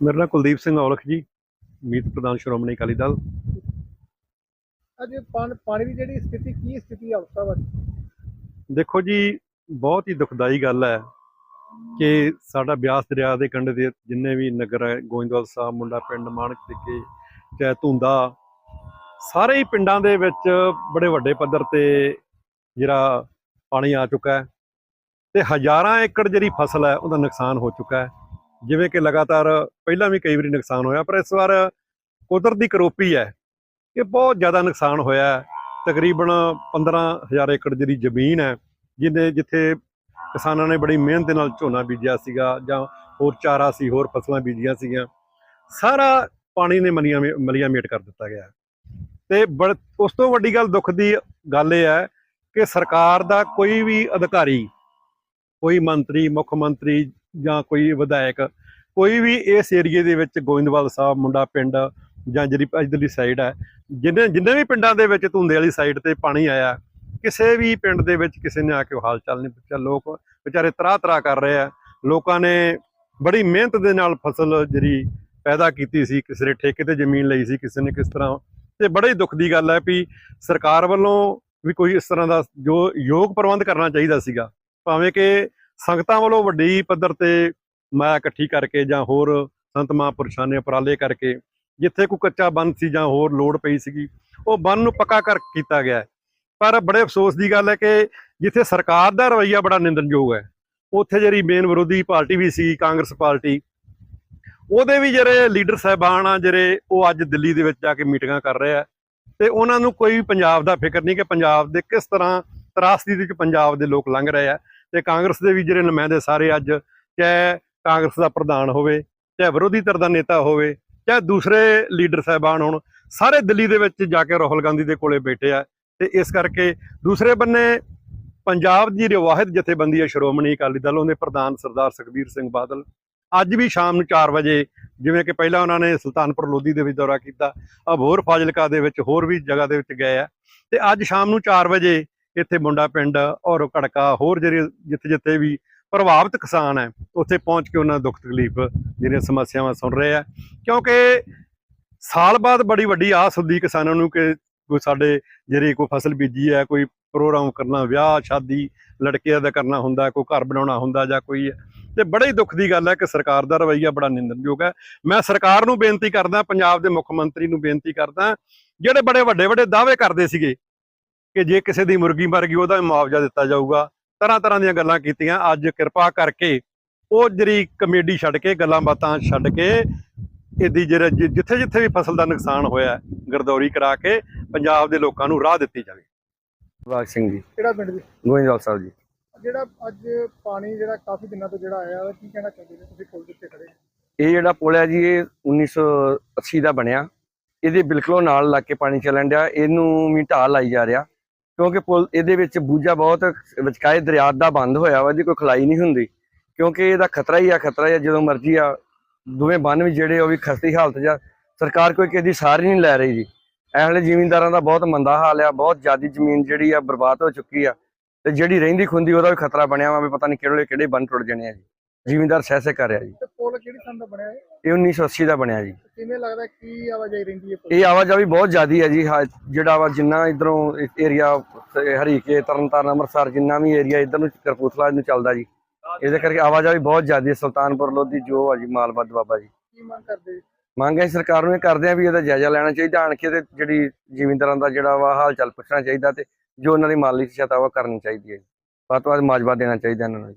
ਮੇਰਾ ਨਾਮ ਕੁਲਦੀਪ ਸਿੰਘ ਔਲਖ ਜੀ ਮੀਤ ਪ੍ਰਧਾਨ ਸ਼੍ਰੋਮਣੀ ਅਕਾਲੀ ਦਲ। ਅੱਜ ਪਾਣ- ਦੀ ਜਿਹੜੀ ਸਥਿਤੀ ਕੀ ਸਥਿਤੀ ਅਵਸਥਾ ਵਾ ਦੇਖੋ ਜੀ ਬਹੁਤ ਹੀ ਦੁਖਦਾਈ ਗੱਲ ਹੈ ਕਿ ਸਾਡਾ ਬਿਆਸ ਦਰਿਆ ਦੇ ਕੰਢੇ ਦੇ ਜਿੰਨੇ ਵੀ ਨਗਰ ਹੈ ਗੋਇੰਦਵਾਲ ਸਾਹਿਬ ਮੁੰਡਾ ਪਿੰਡ ਮਾਨਕ ਟਿੱਕੇ ਚਾਹੇ ਧੁੰਦਾ ਸਾਰੇ ਹੀ ਪਿੰਡਾਂ ਦੇ ਵਿੱਚ ਬੜੇ ਵੱਡੇ ਪੱਧਰ ਤੇ ਜਿਹੜਾ ਪਾਣੀ ਆ ਚੁੱਕਾ ਹੈ ਤੇ ਹਜ਼ਾਰਾਂ ਏਕੜ ਜਿਹੜੀ ਫਸਲ ਹੈ ਉਹਦਾ ਨੁਕਸਾਨ ਹੋ ਚੁੱਕਾ ਹੈ। ਜਿਵੇਂ ਕਿ ਲਗਾਤਾਰ ਪਹਿਲਾਂ ਵੀ ਕਈ ਵਾਰੀ ਨੁਕਸਾਨ ਹੋਇਆ, ਪਰ ਇਸ ਵਾਰ ਕੁਦਰਤ ਦੀ ਕਰੋਪੀ ਹੈ ਇਹ ਬਹੁਤ ਜ਼ਿਆਦਾ ਨੁਕਸਾਨ ਹੋਇਆ ਹੈ। ਤਕਰੀਬਨ 15000 ਏਕੜ ਜਿਹੜੀ ਜ਼ਮੀਨ ਹੈ ਜਿਹਨੇ ਜਿੱਥੇ ਕਿਸਾਨਾਂ ਨੇ ਬੜੀ ਮਿਹਨਤ ਦੇ ਨਾਲ ਝੋਨਾ ਬੀਜਿਆ ਸੀਗਾ ਜਾਂ ਹੋਰ ਚਾਰਾ ਸੀ, ਹੋਰ ਫਸਲਾਂ ਬੀਜੀਆਂ ਸੀਗੀਆਂ, ਸਾਰਾ ਪਾਣੀ ਨੇ ਮਲੀਆਂ ਮੇ- ਮਲੀਆਂ ਮੇਟ ਕਰ ਦਿੱਤਾ ਗਿਆ ਤੇ ਬੜ, ਉਸ ਤੋਂ ਵੱਡੀ ਗੱਲ ਦੁੱਖ ਦੀ ਗੱਲ ਇਹ ਹੈ ਕਿ ਸਰਕਾਰ ਦਾ ਕੋਈ ਵੀ ਅਧਿਕਾਰੀ, ਕੋਈ ਮੰਤਰੀ, ਮੁੱਖ ਮੰਤਰੀ ਜਾਂ ਕੋਈ ਵਿਧਾਇਕ, ਕੋਈ ਵੀ ਇਸ ਏਰੀਏ ਦੇ ਵਿੱਚ ਗੋਇੰਦਵਾਲ ਸਾਹਿਬ ਮੁੰਡਾ ਪਿੰਡ ਜਾਂ ਜਿਹੜੀ ਇਧਰਲੀ ਸਾਈਡ ਹੈ, ਜਿੰਨੇ ਜਿੰਨੇ ਵੀ ਪਿੰਡਾਂ ਦੇ ਵਿੱਚ ਧੁੰਦੇ ਵਾਲੀ ਸਾਈਡ ਤੇ ਪਾਣੀ ਆਇਆ, ਕਿਸੇ ਵੀ ਪਿੰਡ ਦੇ ਵਿੱਚ ਕਿਸੇ ਨੇ ਆ ਕੇ ਹਾਲ ਚਾਲ ਨਹੀਂ ਪੁੱਛਿਆ। ਲੋਕ ਵਿਚਾਰੇ ਤਰਾ ਤਰਾ ਕਰ ਰਹੇ ਆ। ਲੋਕਾਂ ਨੇ ਬੜੀ ਮਿਹਨਤ ਦੇ ਨਾਲ ਫਸਲ ਜਿਹੜੀ ਪੈਦਾ ਕੀਤੀ ਸੀ, ਕਿਸੇ ਨੇ ਠੇਕੇ ਤੇ ਜ਼ਮੀਨ ਲਈ ਸੀ, ਕਿਸੇ ਨੇ ਕਿਸ ਤਰ੍ਹਾਂ। ਤੇ ਬੜੇ ਹੀ ਦੁੱਖ ਦੀ ਗੱਲ ਹੈ ਵੀ ਸਰਕਾਰ ਵੱਲੋਂ ਵੀ ਕੋਈ ਇਸ ਤਰ੍ਹਾਂ ਦਾ ਜੋ ਯੋਗ ਪ੍ਰਬੰਧ ਕਰਨਾ ਚਾਹੀਦਾ ਸੀਗਾ, ਭਾਵੇਂ ਕਿ ਸੰਗਤਾਂ ਵੱਲੋਂ ਵੱਡੀ ਪੱਧਰ ਤੇ ਮਾਇਆ ਇਕੱਠੀ ਕਰਕੇ ਜਾਂ ਹੋਰ ਸੰਤ ਮਹਾਂਪੁਰਸ਼ਾਂ ਨੇ ਉਪਰਾਲੇ ਕਰਕੇ ਜਿੱਥੇ ਕੋਈ ਕੱਚਾ ਬੰਨ ਸੀ ਜਾਂ ਹੋਰ ਲੋੜ ਪਈ ਸੀਗੀ, ਉਹ ਬੰਨ ਨੂੰ ਪੱਕਾ ਕਰ ਕੀਤਾ ਗਿਆ ਹੈ। ਪਰ ਬੜੇ ਅਫਸੋਸ ਦੀ ਗੱਲ ਹੈ ਕਿ ਜਿੱਥੇ ਸਰਕਾਰ ਦਾ ਰਵੱਈਆ ਬੜਾ ਨਿੰਦਣਯੋਗ ਹੈ, ਉੱਥੇ ਜਿਹੜੀ ਮੇਨ ਵਿਰੋਧੀ ਪਾਰਟੀ ਵੀ ਸੀ, ਕਾਂਗਰਸ ਪਾਰਟੀ, ਉਹਦੇ ਵੀ ਜਿਹੜੇ ਲੀਡਰ ਸਾਹਿਬਾਨ ਆ, ਜਿਹੜੇ ਉਹ ਅੱਜ ਦਿੱਲੀ ਦੇ ਵਿੱਚ ਜਾ ਕੇ ਮੀਟਿੰਗਾਂ ਕਰ ਰਹੇ ਆ, ਤੇ ਉਹਨਾਂ ਨੂੰ ਕੋਈ ਪੰਜਾਬ ਦਾ ਫਿਕਰ ਨਹੀਂ ਕਿ ਪੰਜਾਬ ਦੇ ਕਿਸ ਤਰ੍ਹਾਂ ਤਰਾਸਦੀ ਦੇ ਵਿੱਚ ਪੰਜਾਬ ਦੇ ਲੋਕ ਲੰਘ ਰਹੇ ਆ ਤੇ ਕਾਂਗਰਸ ਦੇ ਵੀ ਜਿਹੜੇ ਨੁਮਾਇੰਦੇ ਸਾਰੇ ਅੱਜ, ਚਾਹੇ ਕਾਂਗਰਸ ਦਾ ਪ੍ਰਧਾਨ ਹੋਵੇ, ਚਾਹੇ ਵਿਰੋਧੀ ਧਿਰ ਦਾ ਨੇਤਾ ਹੋਵੇ, ਚਾਹੇ ਦੂਸਰੇ ਲੀਡਰ ਸਾਹਿਬਾਨ ਹੋਣ, ਸਾਰੇ ਦਿੱਲੀ ਦੇ ਵਿੱਚ ਜਾ ਕੇ ਰਾਹੁਲ ਗਾਂਧੀ ਦੇ ਕੋਲੇ ਬੈਠੇ ਆ ਤੇ ਇਸ ਕਰਕੇ ਦੂਸਰੇ ਬੰਨੇ ਪੰਜਾਬ ਦੀ ਰਿਵਾਇਤ ਜਥੇਬੰਦੀ ਹੈ ਸ਼੍ਰੋਮਣੀ ਅਕਾਲੀ ਦਲ, ਉਹਦੇ ਪ੍ਰਧਾਨ ਸਰਦਾਰ ਸੁਖਬੀਰ ਸਿੰਘ ਬਾਦਲ। ਅੱਜ ਵੀ ਸ਼ਾਮ ਨੂੰ 4 ਵਜੇ, ਜਿਵੇਂ ਕਿ ਪਹਿਲਾਂ ਉਹਨਾਂ ਨੇ ਸੁਲਤਾਨਪੁਰ ਲੋਧੀ ਦੇ ਵਿੱਚ ਦੌਰਾ ਕੀਤਾ ਅਬੋਰ ਫਾਜ਼ਿਲਕਾ ਦੇ ਵਿੱਚ ਹੋਰ ਵੀ ਜਗ੍ਹਾ ਦੇ ਵਿੱਚ ਗਏ ਆ। ਤੇ ਅੱਜ ਸ਼ਾਮ ਨੂੰ 4 ਵਜੇ ਇੱਥੇ ਮੁੰਡਾ ਪਿੰਡ ਔਰ ਕੜਕਾ ਹੋਰ ਜਿਹੜੇ ਜਿੱਥੇ ਜਿੱਥੇ ਵੀ ਪ੍ਰਭਾਵਿਤ ਕਿਸਾਨ ਹੈ, ਉੱਥੇ ਪਹੁੰਚ ਕੇ ਉਹਨਾਂ ਦਾ ਦੁੱਖ ਤਕਲੀਫ ਜਿਹੜੀਆਂ ਸਮੱਸਿਆਵਾਂ ਸੁਣ ਰਹੇ ਆ। ਕਿਉਂਕਿ ਸਾਲ ਬਾਅਦ ਬੜੀ ਵੱਡੀ ਆਸ ਹੁੰਦੀ ਕਿਸਾਨਾਂ ਨੂੰ ਕਿ ਕੋਈ ਸਾਡੇ ਜਿਹੜੀ ਕੋਈ ਫਸਲ ਬੀਜੀ ਹੈ, ਕੋਈ ਪ੍ਰੋਗਰਾਮ ਕਰਨਾ, ਵਿਆਹ, ਸ਼ਾਦੀ, ਲੜਕੀਆਂ ਦਾ ਕਰਨਾ ਹੁੰਦਾ, ਕੋਈ ਘਰ ਬਣਾਉਣਾ ਹੁੰਦਾ ਜਾਂ ਕੋਈ ਤੇ ਬੜੇ ਹੀ ਦੁੱਖ ਦੀ ਗੱਲ ਹੈ ਕਿ ਸਰਕਾਰ ਦਾ ਰਵੱਈਆ ਬੜਾ ਨਿੰਦਣਯੋਗ ਹੈ। ਮੈਂ ਸਰਕਾਰ ਨੂੰ ਬੇਨਤੀ ਕਰਦਾ, ਪੰਜਾਬ ਦੇ ਮੁੱਖ ਮੰਤਰੀ ਨੂੰ ਬੇਨਤੀ ਕਰਦਾ, ਜਿਹੜੇ ਬੜੇ ਵੱਡੇ ਵੱਡੇ ਦਾਅਵੇ ਕਰਦੇ ਸੀਗੇ ਕਿ ਜੇ ਕਿਸੇ ਦੀ ਮੁਰਗੀ ਮਰ ਗਈ ਉਹਦਾ ਮੁਆਵਜ਼ਾ ਦਿੱਤਾ ਜਾਊਗਾ। ਤਰ੍ਹਾਂ ਤਰ੍ਹਾਂ ਦੀਆਂ ਗੱਲਾਂ ਕੀਤੀਆਂ। ਅੱਜ ਕਿਰਪਾ ਕਰਕੇ ਉਹ ਜਿਹੜੀ ਕਮੇਡੀ ਛੱਡ ਕੇ ਗੱਲਾਂ ਬਾਤਾਂ ਛੱਡ ਕੇ ਇਹਦੀ ਜਿਹੜਾ ਜਿੱਥੇ ਜਿੱਥੇ ਵੀ ਫਸਲ ਦਾ ਨੁਕਸਾਨ ਹੋਇਆ ਹੈ, ਗਰਦੌਰੀ ਕਰਾ ਕੇ ਪੰਜਾਬ ਦੇ ਲੋਕਾਂ ਨੂੰ ਰਾਹ ਦਿੱਤੀ ਜਾਵੇ। ਬਾਗ ਸਿੰਘ ਜੀ। ਕਿਹੜਾ ਪਿੰਡ ਜੀ? ਗੋਇੰਦਵਾਲ ਸਾਹਿਬ ਜੀ। ਜਿਹੜਾ ਅੱਜ ਪਾਣੀ ਜਿਹੜਾ ਕਾਫੀ ਦਿਨਾਂ ਤੋਂ ਜਿਹੜਾ ਆਇਆ ਕੀ ਕਹਿਣਾ ਚਾਹੁੰਦੇ ਨੇ? ਤੁਸੀਂ ਪੁਲ ਦੇ ਉੱਤੇ ਖੜੇ ਇਹ ਜਿਹੜਾ ਪੁਲ ਹੈ ਜੀ ਇਹ 1980 ਦਾ ਬਣਿਆ। ਇਹਦੇ ਬਿਲਕੁਲ ਨਾਲ ਲੱਗ ਕੇ ਪਾਣੀ ਚੱਲਣ ਡਿਆ। ਇਹਨੂੰ ਵੀ ਢਾਲ ਲਾਈ ਜਾ ਰਿਹਾ। ਕਿਉਂਕਿ ਪੁਲ ਇਹਦੇ ਵਿੱਚ ਬੂਝਾ ਬਹੁਤ, ਵਿਚਕਾਏ ਦਰਿਆ ਦਾ ਬੰਦ ਹੋਇਆ ਵਾ, ਇਹਦੀ ਕੋਈ ਖਲਾਈ ਨਹੀਂ ਹੁੰਦੀ। ਕਿਉਂਕਿ ਇਹਦਾ ਖਤਰਾ ਹੀ ਆ, ਖਤਰਾ ਹੀ ਆ, ਜਦੋਂ ਮਰਜ਼ੀ ਆ, ਦੋਵੇਂ ਬੰਨ ਵੀ ਜਿਹੜੇ ਉਹ ਵੀ ਖਸਤੀ ਹਾਲਤ ਜਾਂ ਸਰਕਾਰ ਕੋਈ ਕਿਸੇ ਦੀ ਸਾਰੀ ਨਹੀਂ ਲੈ ਰਹੀ ਜੀ। ਇਹ ਵੇਲੇ ਜ਼ਿਮੀਂਦਾਰਾਂ ਦਾ ਬਹੁਤ ਮੰਦਾ ਹਾਲ ਆ, ਬਹੁਤ ਜ਼ਿਆਦੀ ਜ਼ਮੀਨ ਜਿਹੜੀ ਆ ਬਰਬਾਦ ਹੋ ਚੁੱਕੀ ਆ। ਤੇ ਜਿਹੜੀ ਰਹਿੰਦੀ ਖੁੰਦੀ, ਉਹਦਾ ਵੀ ਖਤਰਾ ਬਣਿਆ ਵਾ ਵੀ ਪਤਾ ਨਹੀਂ ਕਿਹੜੇ ਕਿਹੜੇ ਬੰਨ ਟੁੱਟ ਜਾਣੇ ਆ ਜੀ। ਜ਼ਿਮੀਂਦਾਰ ਸਹਿ ਸਹਿ ਕਰ ਰਿਹਾ ਜੀ। ਤੇ ਪੁਲ ਕਿਹੜੀ ਸੰਦ ਦਾ ਬਣਿਆ ਹੈ ਇਹ 1980 ਦਾ ਬਣਿਆ ਜੀ। ਕਿਵੇਂ ਲੱਗਦਾ ਕੀ ਆਵਾਜਾਈ ਰਹਿੰਦੀ ਹੈ ਇਹ ਆਵਾਜਾਈ ਬਹੁਤ ਜ਼ਿਆਦੀ ਹੈ ਜੀ। ਜਿਹੜਾ ਵਾ ਜਿੰਨਾ ਇਧਰੋਂ ਏਰੀਆ ਹਰੀਕੇ ਤਰਨਤਾਰਨ ਅੰਮ੍ਰਿਤਸਰ ਜਿੰਨਾ ਵੀ ਏਰੀਆ ਇਧਰ ਨੂੰ ਕਰਪੂਥਲਾ ਨੂੰ ਚੱਲਦਾ ਜੀ। ਇਹਦੇ ਕਰਕੇ ਆਵਾਜਾਈ ਬਹੁਤ ਜ਼ਿਆਦੀ ਹੈ। ਸੁਲਤਾਨਪੁਰ ਲੋਧੀ ਜੋ ਆ ਜੀ ਮਾਲਬੱਦ ਬਾਬਾ ਜੀ। ਕੀ ਮੰਗ ਕਰਦੇ ਜੀ? ਮੰਗ ਹੈ ਸਰਕਾਰ ਨੂੰ ਇਹ ਕਰਦੇ ਆ ਵੀ ਇਹਦਾ ਜਾਇਜ਼ਾ ਲੈਣਾ ਚਾਹੀਦਾ। ਆਣ ਕੇ ਤੇ ਜਿਹੜੀ ਜ਼ਿਮੀਂਦਾਰਾਂ ਦਾ ਜਿਹੜਾ ਵਾ ਹਾਲ ਚਾਲ ਪੁੱਛਣਾ ਚਾਹੀਦਾ ਤੇ ਜੋ ਉਹਨਾਂ ਦੀ ਮਾਲੀ ਸਹਾਇਤਾ ਵਾ ਕਰਨੀ ਚਾਹੀਦੀ ਹੈ ਵੱਧ ਤੋਂ ਵੱਧ ਮਾਜਵਾ ਦੇਣਾ ਚਾਹੀਦਾ ਇਹਨਾਂ ਨੂੰ।